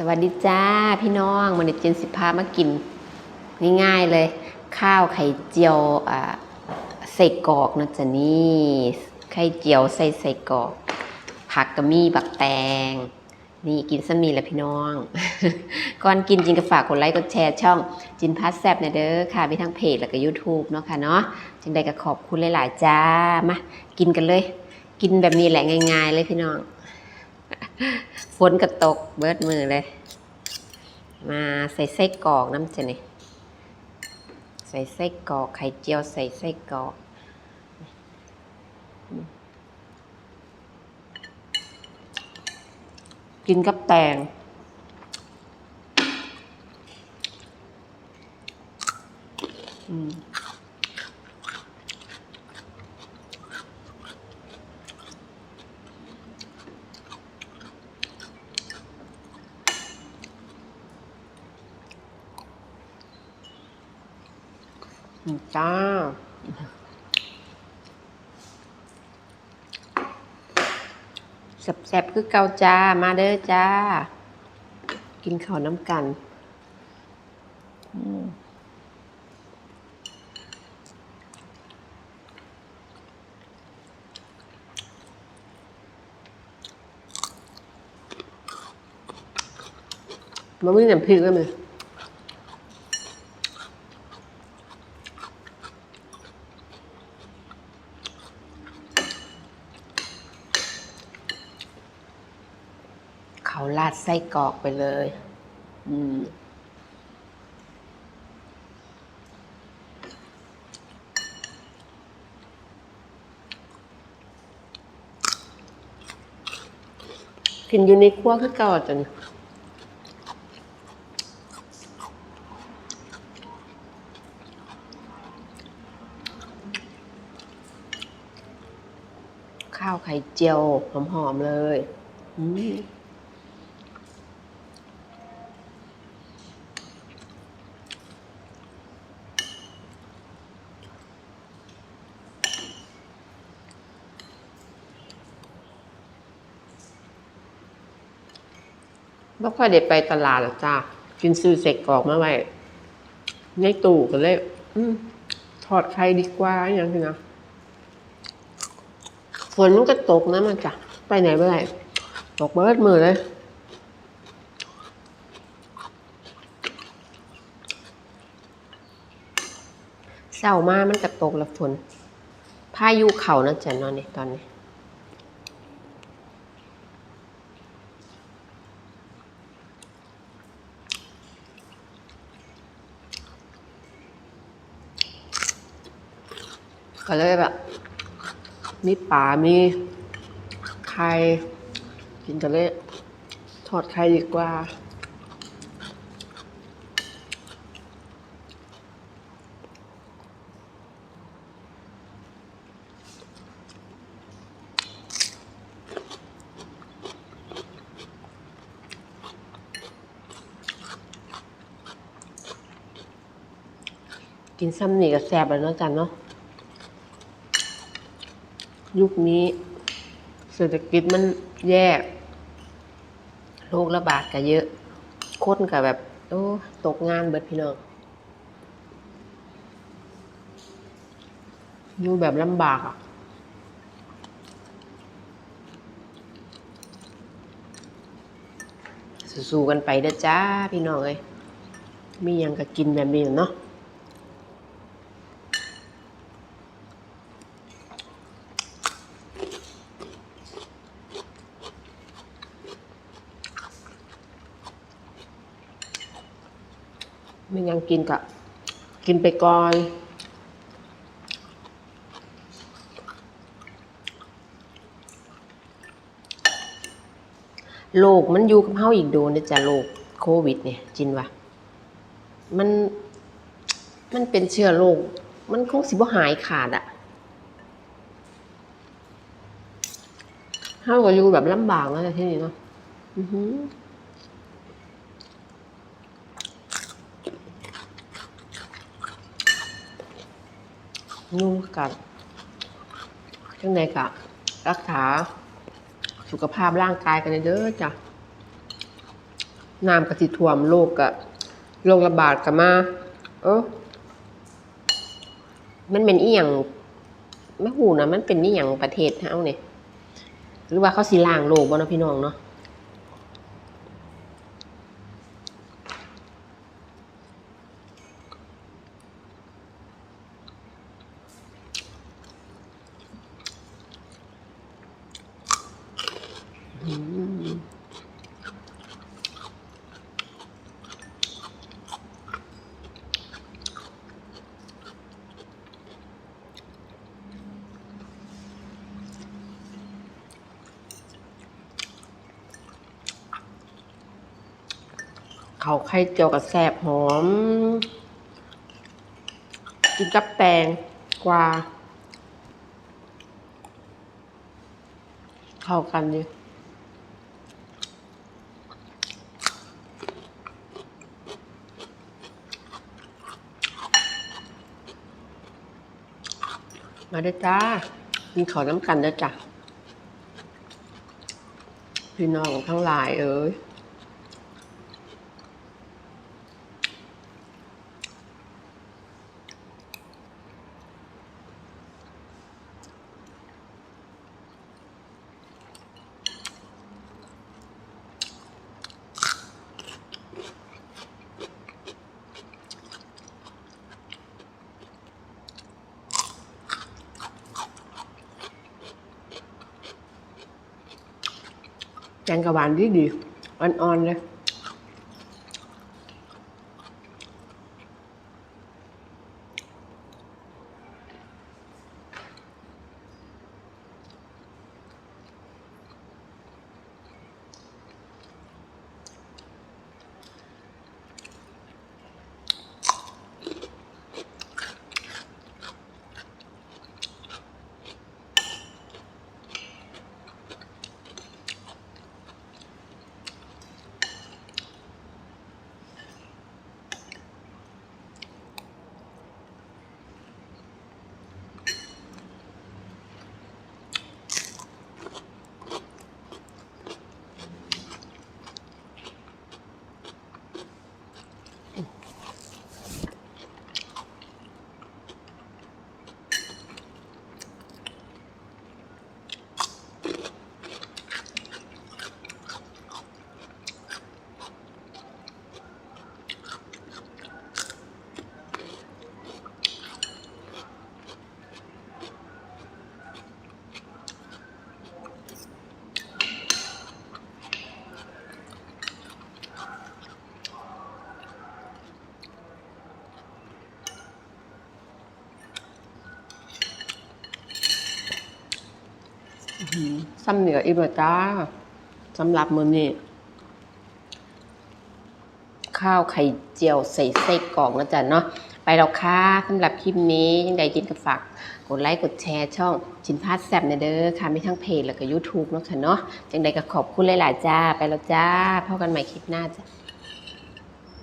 สวัสดีจ้าพี่น้องมันเจนสิพามากิน ง่ายๆเลย ข้าวไข่เจียวอ่าใส่กอกนะจ๊ะนี่ไข่เจียวใส่ใส่กอก ผักกะมี่บักแตง นี่กินซะมีแหละพี่น้อง ก่อนกินจินก็ฝากกดไลค์กดแชร์ช่องจินพัสแซบนะเด้อค่ะ มีทั้งเพจแล้วก็ YouTube เนาะค่ะเนาะจึงได้ก็ขอบคุณหลายๆจ้ามากินกันเลย กินแบบนี้แหละง่าย ๆ เลยพี่น้อง ฝนก็ตกเบิดมือเลย มาใส่ไส้กรอกน้ำจะนี่ใส่ไส้กรอกไข่เจียวใส่ไส้กรอกกินกับแตงอืม จ้าแซ่บๆคือเกาจ้า มาเด้อจ้า กินข้าวน้ำกันอืมมันไม่น้ำพริกเลยมั้ย ราดไส้กรอกไปเลย อืมกินอยู่ในครัวคือเก่าจนข้าวไข่เจียวหอมๆเลย อืม บ่ค่อยได้ไปตลาดหรอกจ้ากินซื้อเสกกรอกมาไว้ในตู้ก็เลย อืมทอดไข่ดีกว่าอย่างนี้นะฝนมันก็ตกนะมันจ้ะไปไหนไม่ได้ตกเบิดมือเลยเศร้ามามันก็ตกล้วฝนพายุเขานะจ๊ะนอนนี่ตอนนี้ ก็เลยแบบ มีปลามีไข่กินกันเลยทอดไข่ดีกว่า กินซ้ำนี่ก็แซ่บแล้วเนาะจันเนาะ ยุคนี้ เศรษฐกิจมันแย่โรคระบาดก็เยอะ คนก็แบบ โอ้ตกงานเบิดพี่น้องอยู่แบบลำบากอะสู้ๆกันไปเด้อจ้า พี่น้องเอ้ยมียังก็กินแบบนี้เนาะ ไม่ยังกินกะกินไปก่อน โลกมันอยู่กับเฮาอีกโดนเด้อจ้ะโลกโควิด เนี่ยจินว่ามันมันเป็นเชื้อโรคมันคงสิบ่หายขาดอะเฮาก็อยู่แบบลำบากแล้วที่นี่เนาะอือหือ ยุ่งกับจังใดกับรักษาสุขภาพร่างกายกันเด้อจ้ะน้ำกระสิท่วมโลกกะโรคระบาดกะมา เออมันเป็นอีหยังไม่หูนะมันเป็นอีหยังประเทศเฮาเนี่ยหรือว่าเขาสิล้างโลกบ่เนาะพี่น้องเนาะ เขาไข่เจียวกับแสบหอม กินกับแตงกวาเข้ากันดีมาได้จ้ากินขอน้ำกันเด้จ้ะพี่น้องทั้งหลายเอ้ย แกงกะหวานดีดีอ่อนๆเลย ซ้ำเหนืออีกแล้วจ้าสำหรับมื้อนี้ ข้าวไข่เจียวใส่ไส้กรอกนะจ๊ะเนาะไปแล้วค่ะสำหรับคลิปนี้ยังไงกินก็ฝากกดไลค์กดแชร์ช่องชินพาสแซบนเด้อค่ะไม่ทั้งเพจแล้วก็ YouTube เนาะค่ะเนาะจังใดก็ขอบคุณหลาย ๆ จ้า ไปแล้วจ้าพบกันใหม่คลิปหน้าจ้ะ